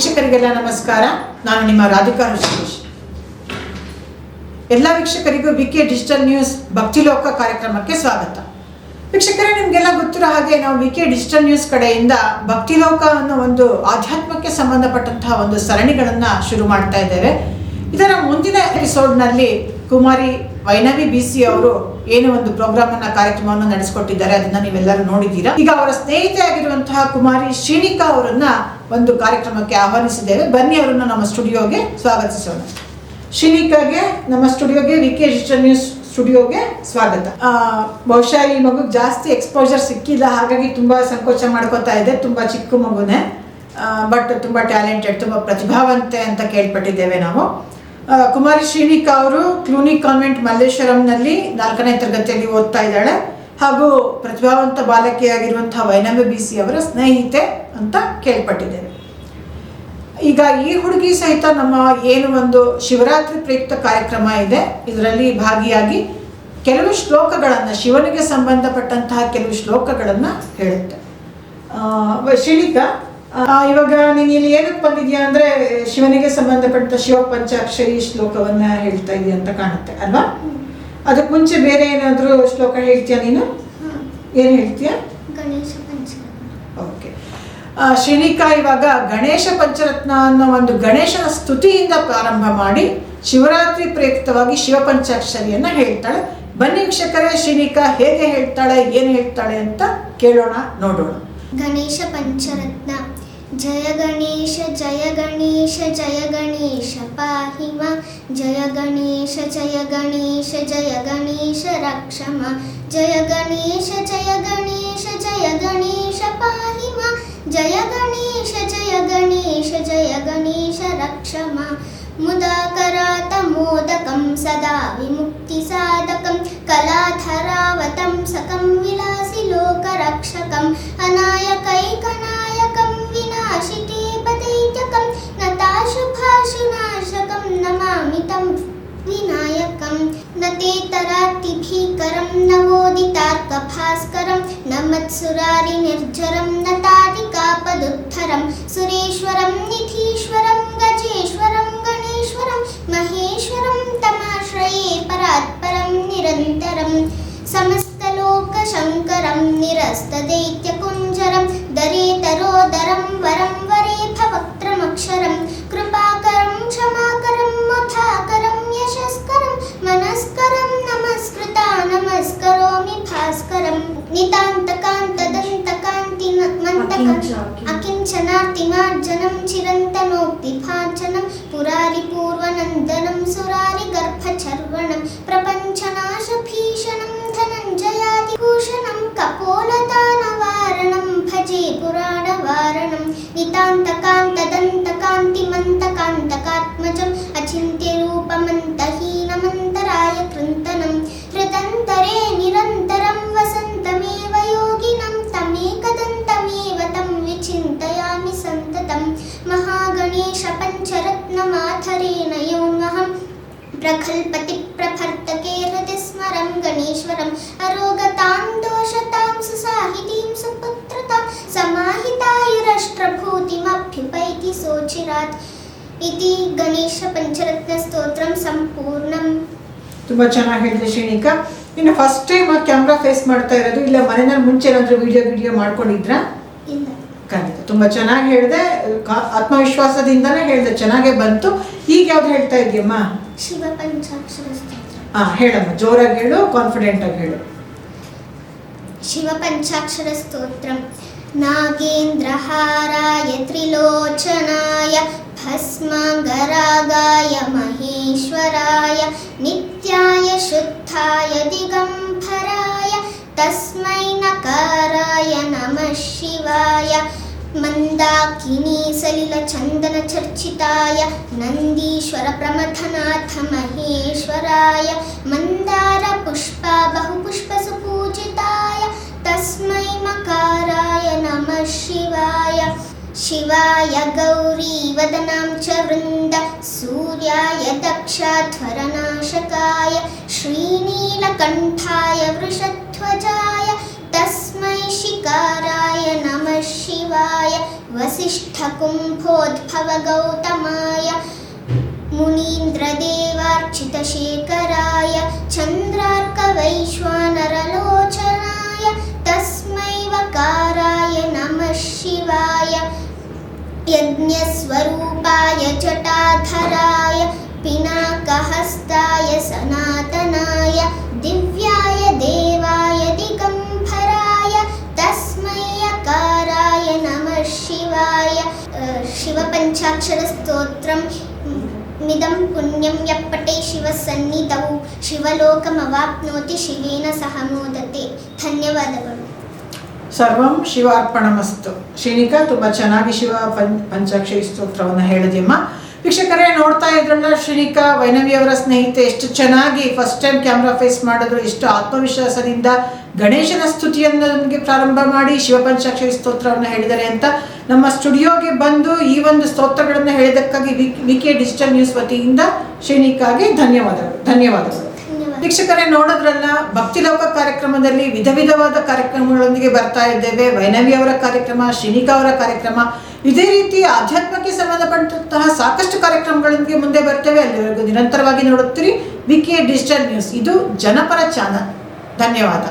ವೀಕ್ಷಕರಿಗೆಲ್ಲ ನಮಸ್ಕಾರ. ನಾನು ನಿಮ್ಮ ರಾಧಿಕಾ ಋಷಿಕೇಶ್. ಎಲ್ಲ ವೀಕ್ಷಕರಿಗೂ ವಿ ಕೆ ಡಿಜಿಟಲ್ ನ್ಯೂಸ್ ಭಕ್ತಿಲೋಕ ಕಾರ್ಯಕ್ರಮಕ್ಕೆ ಸ್ವಾಗತ. ವೀಕ್ಷಕರೇ, ನಿಮಗೆಲ್ಲ ಗೊತ್ತಿರೋ ಹಾಗೆ ನಾವು ವಿ ಕೆ ಡಿಜಿಟಲ್ ನ್ಯೂಸ್ ಕಡೆಯಿಂದ ಭಕ್ತಿಲೋಕ ಅನ್ನೋ ಒಂದು ಆಧ್ಯಾತ್ಮಕ್ಕೆ ಸಂಬಂಧಪಟ್ಟಂತಹ ಒಂದು ಸರಣಿಗಳನ್ನು ಶುರು ಮಾಡ್ತಾ ಇದ್ದೇವೆ. ಇದರ ಮುಂದಿನ ಎಪಿಸೋಡ್ನಲ್ಲಿ ಕುಮಾರಿ ವೈನವಿ ಬಿ ಸಿ ಅವರು ಏನು ಒಂದು ಪ್ರೋಗ್ರಾಮ್ ಅನ್ನ, ಕಾರ್ಯಕ್ರಮವನ್ನು ನಡೆಸಿಕೊಟ್ಟಿದ್ದಾರೆ, ಅದನ್ನ ನೀವೆಲ್ಲರೂ ನೋಡಿದ್ದೀರಾ? ಈಗ ಅವರ ಸ್ನೇಹಿತೆ ಆಗಿರುವಂತಹ ಕುಮಾರಿ ಶ್ರೀನಿಕಾ ಅವರನ್ನ ಒಂದು ಕಾರ್ಯಕ್ರಮಕ್ಕೆ ಆಹ್ವಾನಿಸಿದ್ದೇವೆ. ಬನ್ನಿ ಅವರನ್ನ ನಮ್ಮ ಸ್ಟುಡಿಯೋಗೆ ಸ್ವಾಗತಿಸೋಣ. ಶ್ರೀನಿಕಾಗೆ, ನಮ್ಮ ಸ್ಟುಡಿಯೋಗೆ ವಿ ಕೆ ನ್ಯೂಸ್ ಸ್ಟುಡಿಯೋಗೆ ಸ್ವಾಗತ. ಬಹುಶಃ ಈ ಮಗು ಜಾಸ್ತಿ ಎಕ್ಸ್ಪೋಜರ್ ಸಿಕ್ಕಿಲ್ಲ, ಹಾಗಾಗಿ ತುಂಬಾ ಸಂಕೋಚ ಮಾಡ್ಕೋತಾ ಇದೆ, ತುಂಬಾ ಚಿಕ್ಕ ಮಗುನೇ. ಬಟ್ ತುಂಬಾ ಟ್ಯಾಲೆಂಟೆಡ್ ತುಂಬಾ ಪ್ರತಿಭಾವಂತೆ ಅಂತ ಕೇಳ್ಪಟ್ಟಿದ್ದೇವೆ ನಾವು. ಕುಮಾರಿ ಶ್ರೀನಿಕಾ ಅವರು ಕ್ಲೂನಿ ಕಾನ್ವೆಂಟ್ ಮಲ್ಲೇಶ್ವರಂನಲ್ಲಿ ನಾಲ್ಕನೇ ತರಗತಿಯಲ್ಲಿ ಓದ್ತಾ ಇದ್ದಾಳೆ. ಹಾಗೂ ಪ್ರತಿಭಾವಂತ ಬಾಲಕಿಯಾಗಿರುವಂತಹ ವೈನಮ್ಯ ಬಿಸಿ ಅವರ ಸ್ನೇಹಿತೆ ಅಂತ ಕೇಳ್ಪಟ್ಟಿದ್ದೇವೆ. ಈಗ ಈ ಹುಡುಗಿ ಸಹಿತ ನಮ್ಮ ಏನು ಒಂದು ಶಿವರಾತ್ರಿ ಪ್ರಯುಕ್ತ ಕಾರ್ಯಕ್ರಮ ಇದೆ. ಇದರಲ್ಲಿ ಭಾಗಿಯಾಗಿ ಕೆಲವು ಶ್ಲೋಕಗಳನ್ನು, ಶಿವನಿಗೆ ಸಂಬಂಧಪಟ್ಟಂತಹ ಕೆಲವು ಶ್ಲೋಕಗಳನ್ನು ಹೇಳುತ್ತೆ. ಶ್ರೀನಿಕಾ ಇವಾಗ ನೀನು ಇಲ್ಲಿ ಏನಕ್ಕೆ ಬಂದಿದ್ಯಾ ಅಂದ್ರೆ ಶಿವನಿಗೆ ಸಂಬಂಧಪಟ್ಟ ಶಿವ ಪಂಚಾಕ್ಷರಿ ಶ್ಲೋಕವನ್ನ ಹೇಳ್ತಾ ಇದೀಯ ಅಂತ ಕಾಣುತ್ತೆ ಅಲ್ವಾ? ಅದಕ್ಕೆ ಮುಂಚೆ ಬೇರೆ ಏನಾದರೂ ಶ್ಲೋಕ ಹೇಳ್ತೀಯಾ ನೀನು? ಏನು ಹೇಳ್ತೀಯಾ? ಓಕೆ. ಆ, ಶ್ರೀನಿಕಾ ಇವಾಗ ಗಣೇಶ ಪಂಚರತ್ನ ಅನ್ನೋ ಒಂದು ಗಣೇಶನ ಸ್ತುತಿಯಿಂದ ಪ್ರಾರಂಭ ಮಾಡಿ ಶಿವರಾತ್ರಿ ಪ್ರಯುಕ್ತವಾಗಿ ಶಿವ ಪಂಚಾಕ್ಷರಿಯನ್ನ ಹೇಳ್ತಾಳೆ. ಬನ್ನಿ ವೀಕ್ಷಕರೇ ಶ್ರೀನಿಕಾ ಹೇಗೆ ಹೇಳ್ತಾಳೆ ಏನು ಹೇಳ್ತಾಳೆ ಅಂತ ಕೇಳೋಣ ನೋಡೋಣ. ಗಣೇಶ ಪಂಚರತ್ನ. जय गणेश जय गणेश जय गणेश पाहि मा जय गणेश जय गणेश जय गणेश रक्ष मा जय गणेश जय गणेश जय गणेश पाहि मा जय गणेश जय गणेश जय गणेश रक्ष मा रक्षमा मुदाकरातमोदकं सदा विमुक्तिसाधकं कलाधरावतं सकं विलासिलोकरक्षकम् अनायकैकना न ते तरातिभीकरं नवोदितार्कभास्करं न मत्सुरारिनिर्झरं न ताटिकापदुत्थरं सुरेश्वरं निधीश्वरं गजेश्वरं गणेश्वरं महेश्वरं तमाश्रये परात्परं निरन्तरं समस्तलोकशङ्करं निरस्तदैत्यकुञ्जरं दरेतरोदरं वरं वरेफवक्त्रमक्षरं अचिन्त्यरूपमन्तहीनमन्तराय कृन्तनं हृदन्तरे निरन्तरं वसन्तमेव योगिनं तमेकदन्तमेव तं विचिन्तयामि सन्ततं। महागणेशपञ्चरत्नमाथरेण योऽहं प्रखल्पति प्रभर्तके हृदि स्मरं गणेश्वरम् अरोगतां दोषतां सुसाहितीं सुपुत्रतां समाहितायुरष्ट्रभूतिमभ्युपैति सोचिरात् ಇತಿ ಗಣೇಶ ಪಂಚರತ್ನ ಸ್ತೋತ್ರ ಸಂಪೂರ್ಣ. ತುಂಬಾ ಚೆನ್ನಾಗಿ ಹೇಳಿದೆ ಶ್ರೀನಿಕ. ಇನ್ನು ಫಸ್ಟ್ ಟೈಮ್ ಆ ಕ್ಯಾಮ್ರಾ ಫೇಸ್ ಮಾಡ್ತಾ ಇರೋದು ಇಲ್ಲ ಮನೆಯ ಮುಂಚೆ ಏನಾದ್ರೂ ವಿಡಿಯೋ ವಿಡಿಯೋ ಮಾಡ್ಕೊಂಡಿದ್ರಾ? ಇಲ್ಲ. ಖಂಡಿತ ತುಂಬ ಚೆನ್ನಾಗಿ ಹೇಳಿದೆ. ಆತ್ಮವಿಶ್ವಾಸದಿಂದನೇ ಹೇಳಿದೆ ಚೆನ್ನಾಗೇ ಬಂತು. ಈಗ ಯಾವ್ದು ಹೇಳ್ತಾ ಇದೆಯಮ್ಮ ಶಿವ ಪಂಚಾಕ್ಷರ ಹಾ ಹೇಳಮ್ಮ ಜೋರಾಗಿ ಹೇಳು ಕಾನ್ಫಿಡೆಂಟ್ ಆಗಿ ಹೇಳು. ಶಿವ ಪಂಚಾಕ್ಷರ ಸ್ತೋತ್ರ. नागेन्द्रहाराय त्रिलोचनाय भस्मगरागाय महेश्वराय नित्याय शुद्धाय दिगम्बराय तस्मै नकाराय नमः शिवाय मन्दाकिनीसलिलचन्दनचर्चिताय नन्दीश्वरप्रमथनाथ महेश्वराय मन्दारपुष्पा बहुपुष्पसुपूजिताय शिवाय। शिवाय गौरीवदनां च वृन्द। सूर्याय दक्षाध्वरनाशकाय। श्रीनीलकण्ठाय वृषध्वजाय। तस्मै शिकाराय नमः शिवाय। वसिष्ठकुम्भोद्भवगौतमाय। मुनीन्द्रदेवार्चितशेखराय। चन्द्रार्कवैश्वानरलोचनाय। तस्मै वकाराय यज्ञस्वरूपाय जटाधराय पिनाकहस्ताय सनातनाय दिव्याय देवाय दिगम्भराय तस्मै अकाराय नमः शिवाय शिवपञ्चाक्षरस्तोत्रम् మిదం పుణ్యం యప్పటే శివ సన్నిధౌ శివలోకమవాప్నోతి శివేన సహమోదతే ధన్యవాదములు ಸರ್ವಂ ಶಿವಾರ್ಪಣಮಸ್ತು. ಶ್ರೀನಿಕಾ, ತುಂಬ ಚೆನ್ನಾಗಿ ಶಿವ ಪಂ ಪಂಚಾಕ್ಷರಿ ಸ್ತೋತ್ರವನ್ನು ಹೇಳಿದೆಯಮ್ಮ. ವೀಕ್ಷಕರೇ, ನೋಡ್ತಾ ಇದ್ರಲ್ಲ ಶ್ರೀನಿಕಾ, ವೈನವಿ ಅವರ ಸ್ನೇಹಿತೆ, ಎಷ್ಟು ಚೆನ್ನಾಗಿ ಫಸ್ಟ್ ಟೈಮ್ ಕ್ಯಾಮ್ರಾ ಫೇಸ್ ಮಾಡಿದ್ರು, ಎಷ್ಟು ಆತ್ಮವಿಶ್ವಾಸದಿಂದ ಗಣೇಶನ ಸ್ತುತಿಯನ್ನು ನಮಗೆ ಪ್ರಾರಂಭ ಮಾಡಿ ಶಿವ ಪಂಚಾಕ್ಷರಿ ಸ್ತೋತ್ರವನ್ನು ಹೇಳಿದ್ದಾರೆ ಅಂತ ನಮ್ಮ ಸ್ಟುಡಿಯೋಗೆ ಬಂದು ಈ ಒಂದು ಸ್ತೋತ್ರಗಳನ್ನು ಹೇಳಿದ್ದಕ್ಕಾಗಿ ವಿ ಕೆ ಡಿಜಿಟಲ್ ನ್ಯೂಸ್ ವತಿಯಿಂದ ಶ್ರೀನಿಕಾಗೆ ಧನ್ಯವಾದಗಳು ಧನ್ಯವಾದಗಳು. ಧನ್ಯವಾದ ವೀಕ್ಷಕರೇ ನೋಡಿದ್ರಲ್ಲ ಭಕ್ತಿಲೋಕ ಕಾರ್ಯಕ್ರಮದಲ್ಲಿ ವಿಧ ವಿಧವಾದ ಕಾರ್ಯಕ್ರಮಗಳೊಂದಿಗೆ ಬರ್ತಾ ಇದ್ದೇವೆ. ವೈನವಿ ಅವರ ಕಾರ್ಯಕ್ರಮ ಶ್ರೀನಿಕಾ ಅವರ ಕಾರ್ಯಕ್ರಮ, ಇದೇ ರೀತಿ ಆಧ್ಯಾತ್ಮಕ್ಕೆ ಸಂಬಂಧಪಟ್ಟಂತಹ ಸಾಕಷ್ಟು ಕಾರ್ಯಕ್ರಮಗಳೊಂದಿಗೆ ಮುಂದೆ ಬರ್ತೇವೆ. ಅಲ್ಲಿವರೆಗೂ ನಿರಂತರವಾಗಿ ನೋಡುತ್ತೀರಿ. VK digital news. ಇದು ಜನಪರ ಚಾನಲ್. ಧನ್ಯವಾದ.